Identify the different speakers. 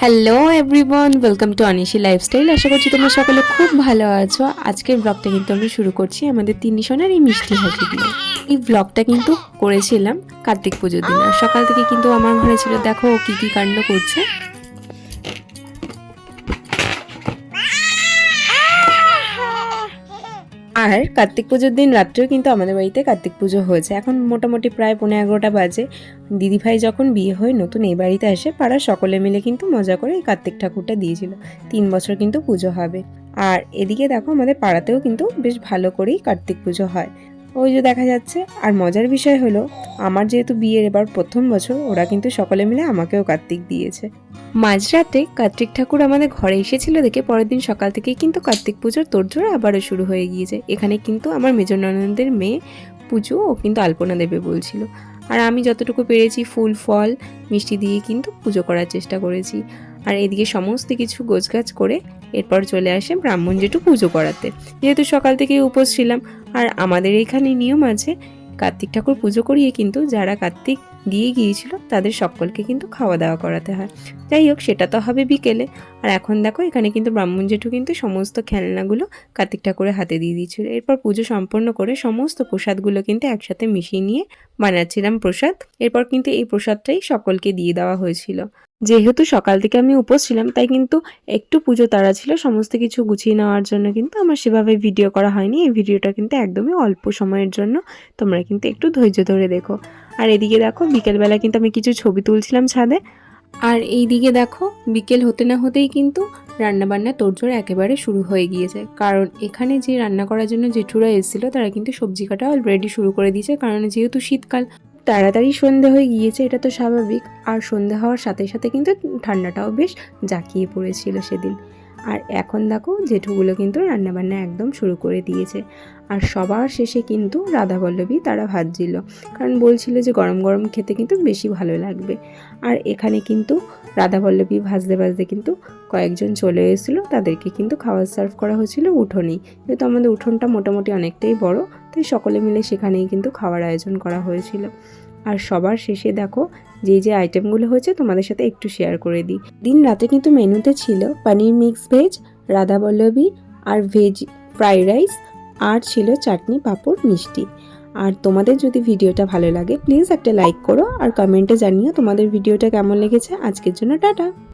Speaker 1: Hello everyone welcome to Anishi lifestyle আশা করছি তোমরা সকলে খুব ভালো আছো। আজকের ব্লগটা কিন্তু আমি শুরু করছি আমাদের তিন সোনার এই মিষ্টি হাসি দিয়ে। এই ব্লগটা কিন্তু করেছিলাম কার্তিক পুজোর দিন। আর সকাল থেকে কিন্তু আমার ঘরে ছিল, দেখো কি কী কাণ্ড করছে। আর কার্তিক পুজোর দিন রাত্রেও কিন্তু আমাদের বাড়িতে কার্তিক পুজো হয়েছে। এখন মোটামুটি প্রায় পনেরো এগারোটা বাজে। দিদিভাই যখন বিয়ে হয়ে নতুন এই বাড়িতে আসে পাড়া সকলে মিলে কিন্তু মজা করে এই কার্তিক ঠাকুরটা দিয়েছিল। তিন বছর কিন্তু পুজো হবে। আর এদিকে দেখো আমাদের পাড়াতেও কিন্তু বেশ ভালো করেই কার্তিক পুজো হয়। ওই যে দেখা যাচ্ছে। আর মজার বিষয় হলো, আমার যেহেতু বিয়ের এবার প্রথম বছর, ওরা কিন্তু সকলে মিলে আমাকেও কার্তিক দিয়েছে। মাঝরাতে কার্তিক ঠাকুর আমাদের ঘরে এসেছিল দেখে পরের দিন সকাল থেকেই কিন্তু কার্তিক পুজোর তোড়জোড় আবারও শুরু হয়ে গিয়েছে। এখানে কিন্তু আমার মেজর ননদের মেয়ে পুজো ও কিন্তু আলপনা দেবে বলছিল। আর আমি যতটুকু পেরেছি ফুল, ফল, মিষ্টি দিয়ে কিন্তু পুজো করার চেষ্টা করেছি। আর এদিকে সমস্ত কিছু গোছগাছ করে এরপর চলে আসে ব্রাহ্মণ জেঠু পুজো করাতে। যেহেতু সকাল থেকেই উপোস ছিলাম, আর আমাদের এখানে নিয়ম আছে, কার্তিক ঠাকুর পুজো করিয়ে কিন্তু যারা কার্তিক দিয়ে গিয়েছিল, তাদের সকলকে কিন্তু খাওয়া দাওয়া করাতে হয়। যাই হোক, সেটা তো হবে বিকেলে। আর এখন দেখো, এখানে কিন্তু ব্রাহ্মণ জেঠু কিন্তু সমস্ত খেলনাগুলো কার্তিক ঠাকুরের হাতে দিয়ে দিয়েছিল। এরপর পুজো সম্পন্ন করে সমস্ত প্রসাদগুলো কিন্তু একসাথে মিশিয়ে নিয়ে বানাচ্ছিলাম প্রসাদ। এরপর কিন্তু এই প্রসাদটাই সকলকে দিয়ে দেওয়া হয়েছিল। যেহেতু সকাল থেকে আমি উপোস ছিলাম, তাই কিন্তু একটু পুজো তারা ছিল, সমস্ত কিছু গুছিয়ে নেওয়ার জন্য কিন্তু আমার সেভাবে ভিডিও করা হয়নি। এই ভিডিওটা কিন্তু একদমই অল্প সময়ের জন্য। তোমরা কিন্তু একটু ধৈর্য ধরে দেখো। আর এদিকে দেখো, বিকেলবেলা কিন্তু আমি কিছু ছবি তুলছিলাম ছাদে। আর এই দিকে দেখো, বিকেল হতে না হতেই কিন্তু রান্নাবান্না তোড়জোড় একেবারে শুরু হয়ে গিয়েছে। কারণ এখানে যে রান্না করার জন্য জেঠুরা এসেছিল, তারা কিন্তু সবজি কাটা অলরেডি শুরু করে দিয়েছে। কারণ যেহেতু শীতকাল তাড়াতাড়ি সন্ধে হয়ে গিয়েছে, এটা তো স্বাভাবিক। আর সন্ধে হওয়ার সাথে সাথে কিন্তু ঠান্ডাটাও বেশ জাঁকিয়ে পড়েছিল সেদিন। আর এখন দেখো জেঠুগুলো কিন্তু রান্নাবান্না একদম শুরু করে দিয়েছে। আর সবার শেষে কিন্তু রাধাবল্লভী তারা ভাজছিল কারণ বলছিল যে গরম গরম খেতে কিন্তু বেশি ভালো লাগবে। আর এখানে কিন্তু রাধাবল্লভী ভাজতে ভাজতে কিন্তু কয়েকজন চলে এসেছিল। তাদেরকে কিন্তু খাবার সার্ভ করা হয়েছিল উঠোনেই। যেহেতু আমাদের উঠোনটা মোটামুটি অনেকটাই বড়, তাই সকলে মিলে সেখানেই কিন্তু খাওয়ার আয়োজন করা হয়েছিল। আর সবার শেষে দেখো, যে যে আইটেমগুলো হয়েছে তোমাদের সাথে একটু শেয়ার করে দিই। দিন রাতে কিন্তু মেনুতে ছিল পানির মিক্স ভেজ রাধা রাধাবল্লভী আর ভেজ ফ্রাইড রাইস আর ছিল চাটনি পাঁপড় মিষ্টি। আর তোমাদের যদি ভিডিওটা ভালো লাগে প্লিজ একটা লাইক করো আর কমেন্টে জানিও তোমাদের ভিডিওটা কেমন লেগেছে। আজকের জন্য টাটা।